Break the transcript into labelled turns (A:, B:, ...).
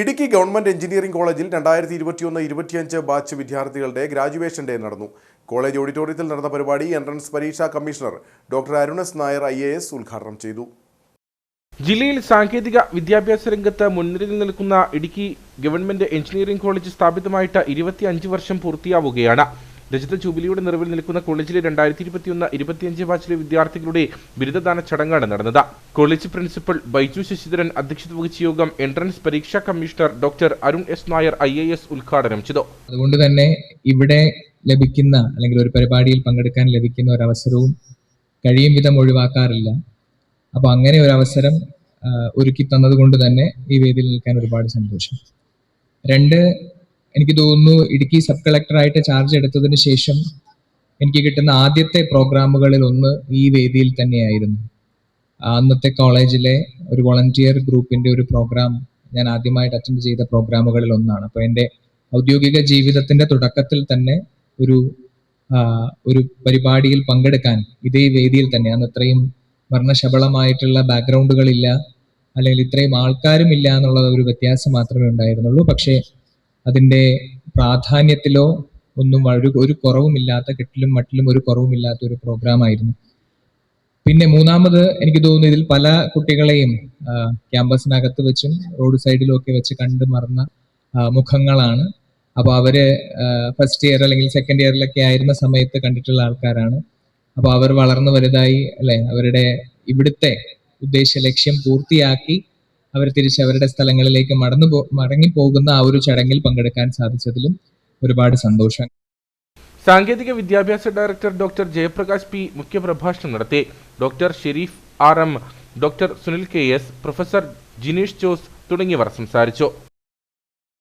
A: Idukki government engineering കോളേജിൽ രണ്ടായിരത്തി ഇരുപത്തിയൊന്ന് ഇരുപത്തിയഞ്ച് ബാച്ച് വിദ്യാർത്ഥികളുടെ ഗ്രാജുവേഷൻ ഡേ നടന്നു. കോളേജ് ഓഡിറ്റോറിയത്തിൽ നടന്ന പരിപാടി എൻട്രൻസ് പരീക്ഷാ commissioner doctor Arun S Nair I ഉദ്ഘാടനം ചെയ്തു.
B: ജില്ലയിൽ സാങ്കേതിക വിദ്യാഭ്യാസ രംഗത്ത് മുൻനിരയിൽ നിൽക്കുന്ന ഇടുക്കി ഗവൺമെന്റ് എഞ്ചിനീയറിംഗ് കോളേജ് സ്ഥാപിതമായിട്ട് ഇരുപത്തിയഞ്ച് വർഷം പൂർത്തിയാവുകയാണ്. രജത ജൂബിലിയുടെ നിറവിൽ നിൽക്കുന്ന കോളേജിലെ രണ്ടായിരത്തി ഇരുപത്തിയൊന്ന് ഇരുപത്തിയഞ്ച് ബാച്ചിലെ വിദ്യാർത്ഥികളുടെ ബിരുദദാന ചടങ്ങാണ് നടന്നത്. കോളേജ് പ്രിൻസിപ്പൽ ബൈജു ശശിധരൻ അധ്യക്ഷത വഹിച്ച യോഗം എൻട്രൻസ് പരീക്ഷാ commissioner doctor Arun S Nair I A S ഉദ്ഘാടനം ചെയ്തു.
C: അതുകൊണ്ട് തന്നെ ഇവിടെ ലഭിക്കുന്ന അല്ലെങ്കിൽ ഒരു പരിപാടിയിൽ പങ്കെടുക്കാൻ ലഭിക്കുന്ന ഒരു അവസരവും കഴിയും വിധം ഒഴിവാക്കാറില്ല. അപ്പൊ അങ്ങനെ ഒരു അവസരം ഒരുക്കി തന്നതുകൊണ്ട് തന്നെ ഈ വേദിയിൽ നിൽക്കാൻ ഒരുപാട് സന്തോഷം. രണ്ട് എനിക്ക് തോന്നുന്നു ഇടുക്കി സബ് കളക്ടറായിട്ട് ചാർജ് എടുത്തതിന് ശേഷം എനിക്ക് കിട്ടുന്ന ആദ്യത്തെ പ്രോഗ്രാമുകളിൽ ഒന്ന് ഈ വേദിയിൽ തന്നെയായിരുന്നു. അന്നത്തെ കോളേജിലെ ഒരു വോളണ്ടിയർ ഗ്രൂപ്പിന്റെ ഒരു പ്രോഗ്രാം ഞാൻ ആദ്യമായിട്ട് അറ്റൻഡ് ചെയ്ത പ്രോഗ്രാമുകളിൽ ഒന്നാണ്. അപ്പൊ എന്റെ ഔദ്യോഗിക ജീവിതത്തിന്റെ തുടക്കത്തിൽ തന്നെ ഒരു ഒരു പരിപാടിയിൽ പങ്കെടുക്കാൻ ഇതേ വേദിയിൽ തന്നെ അന്ന് ഇത്രയും വർണശബളമായിട്ടുള്ള ബാക്ക്ഗ്രൗണ്ടുകളില്ല അല്ലെങ്കിൽ ഇത്രയും ആൾക്കാരും ഇല്ല എന്നുള്ള ഒരു വ്യത്യാസം മാത്രമേ ഉണ്ടായിരുന്നുള്ളൂ. പക്ഷേ അതിന്റെ പ്രാധാന്യത്തിലോ ഒന്നും ഒരു ഒരു കുറവുമില്ലാത്ത കെട്ടിലും മട്ടിലും ഒരു കുറവുമില്ലാത്ത ഒരു പ്രോഗ്രാം ആയിരുന്നു. പിന്നെ മൂന്നാമത് എനിക്ക് തോന്നുന്നു ഇതിൽ പല കുട്ടികളെയും ക്യാമ്പസിനകത്ത് വെച്ചും റോഡ് സൈഡിലും ഒക്കെ വെച്ച് കണ്ടു മറന്ന മുഖങ്ങളാണ്. അപ്പോൾ അവർ ഫസ്റ്റ് ഇയർ അല്ലെങ്കിൽ സെക്കൻഡ് ഇയറിലൊക്കെ ആയിരുന്ന സമയത്ത് കണ്ടിട്ടുള്ള ആൾക്കാരാണ്. അപ്പോൾ അവർ വളർന്നു വലുതായി അല്ലെ? അവരുടെ ഇവിടുത്തെ ഉദ്ദേശ ലക്ഷ്യം പൂർത്തിയാക്കി അവർ തിരിച്ച് അവരുടെ സ്ഥലങ്ങളിലേക്ക് മടന്നു പോ മടങ്ങി പോകുന്ന ആ ഒരു ചടങ്ങിൽ പങ്കെടുക്കാൻ സാധിച്ചതിലും ഒരുപാട് സന്തോഷം.
B: സാങ്കേതിക വിദ്യാഭ്യാസ ഡയറക്ടർ ഡോക്ടർ ജയപ്രകാശ് പി മുഖ്യപ്രഭാഷണം നടത്തി. Doctor Sharif R M doctor Sunil K S professor Jineesh Jose തുടങ്ങിയവർ സംസാരിച്ചു.